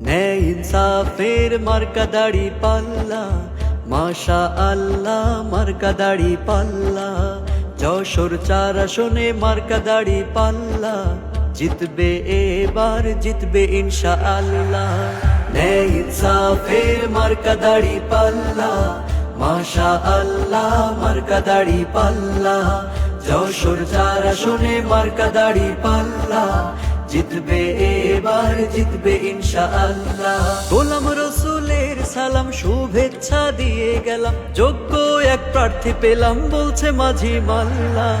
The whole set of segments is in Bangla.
ন্যায় ইনসাফের মার্কা দাড়ি পাল্লা মাশা আল্লাহ মার্কা দাড়ি পাল্লা যশোর চার আসনে মার্কা দাড়ি পাল্লা জিতবে এবার জিতবে ইনশা আল্লাহ ন্যায় ইনসাফের মার্কা দাড়ি পাল্লা মাশা আল্লাহ মার্কা দাড়ি পাল্লা যশোর চার আসনে মার্কা পাল্লা জিতবে এবার, জিতবে ইনশাআল্লাহ। গোলাম রসুলের সালাম, শুভেচ্ছা দিয়ে গেলাম। যোগ্য এক প্রার্থী পেলাম, বলছে মাঝি মাল্লা।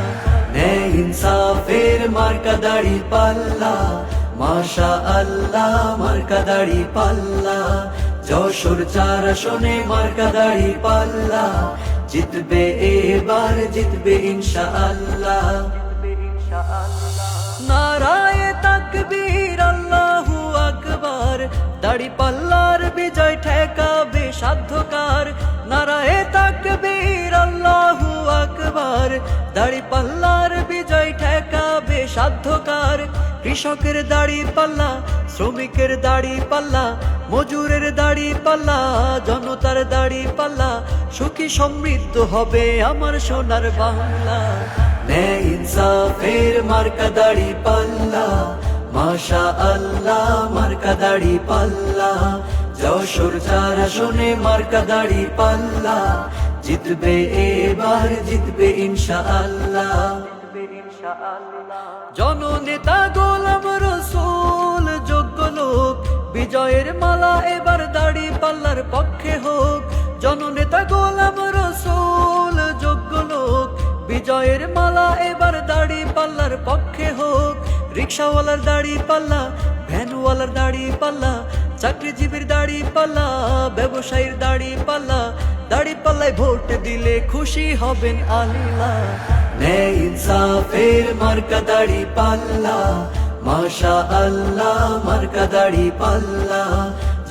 ইনসাফের মার্কা দাড়ি পাল্লা। মাশা আল্লাহ মার্কা দাড়ি পাল্লা। যশোর চার আসনে মার্কা দাড়ি পাল্লা। জিতবে এবার জিতবে ইনশাআল্লাহ জিতবে ইনশাআল্লাহ। তাকবীর আল্লাহু আকবার। দাড়ি পাল্লার বিজয় ঠেকাবে সাধ্যকার। নারায়ে তাকবীর আল্লাহু আকবার। দাড়ি পাল্লার বিজয় ঠেকাবে সাধ্যকার। কৃষকের দাড়ি পাল্লা, শ্রমিকের দাড়ি পাল্লা, মজুরের দাড়ি পাল্লা, জনতার দাড়ি পাল্লা। সুখী সমৃদ্ধ হবে আমার সোনার বাংলা। ন্যায় ইনসাফের মার্কা দাড়ি পাল্লা। মাশা আল্লাহ মার্কা দাড়ি পাল্লা যশোর চার আসনে মার্কা দাড়ি পাল্লা। জিতবে এবার, জিতবে ইনশা আল্লাহ জননেতা গোলাম রসুল, যোগ্য লোক। বিজয়ের মালা এবার দাড়ি পাল্লার পক্ষে হোক। জননেতা গোলাম রসুল বিজয়ের মালা, এবার দাড়ি পাল্লার পক্ষে হোক। রিক্সাওয়ালার দাড়ি পাল্লা, ভ্যানওয়ালার দাড়ি পাল্লা, চাকরিজীবীর দাড়ি পাল্লা, ব্যবসায়ীর দাড়ি পাল্লা। দাড়ি পাল্লায় ভোট দিলে খুশি হবেন আল্লাহ ন্যায় ইনসাফের মার্কা দাড়ি পাল্লা। মাশা আল্লাহ মার্কা দাড়ি পাল্লা।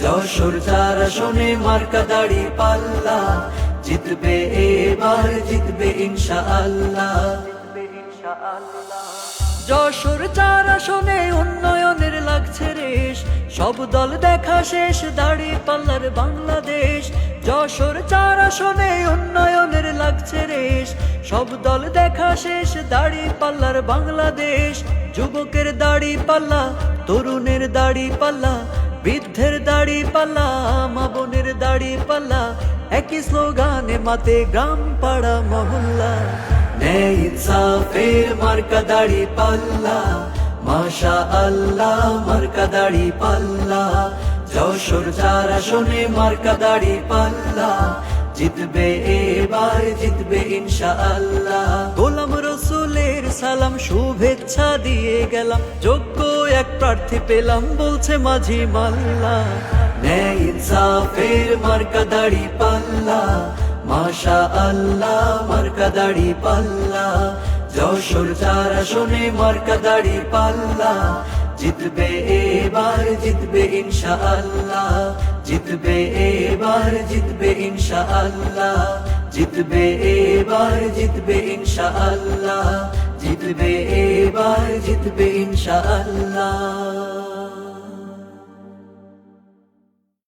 যশোর চার আসনে মার্কা দাড়ি পাল্লা। জিতবে এবার, জিতবে ইনশা আল্লাহ যশোর চার আসনে উন্নয়নের লাগছে রেশ। সব দল দেখা শেষ, দাড়ি পাল্লার বাংলাদেশ। যশোর চার আসনে উন্নয়নের লাগছে রেশ। সব দল দেখা শেষ, দাড়ি পাল্লার বাংলাদেশ। যুবকের দাড়ি পাল্লা, তরুণের দাড়ি পাল্লা, বৃদ্ধের দাড়ি পাল্লা, মা বোনের দাড়ি পাল্লা একই স্লোগানে মাতে গ্রাম পাড়া মহল্লা। ন্যায় ইনসাফের মার্কা দাড়ি পাল্লা। মাশা আল্লাহ মার্কা দাড়ি পাল্লা। যশোর চার আসনে মার্কা দাড়ি পাল্লা। জিতবে এবার, জিতবে ইনশা আল্লাহ গোলাম রসুলের সালাম, শুভেচ্ছা দিয়ে গেলাম। যোগ্য এক প্রার্থী পেলাম, বলছে মাঝি মাল্লা। ন্যায় ইনসাফের মার্কা দাড়ি পাল্লা মাশা আল্লাহ মার্কা দাড়ি পাল্লা যশোর চার আসনে মার্কা দাড়ি পাল্লা জিতবে এবার জিতবে ইনশা আল্লাহ জিতবে এবার জিতবে ইনশা আল্লাহ জিতবে এবার জিতবে ইনশা আল্লাহ জিতবে এবার জিতবে ইনশা আল্লাহ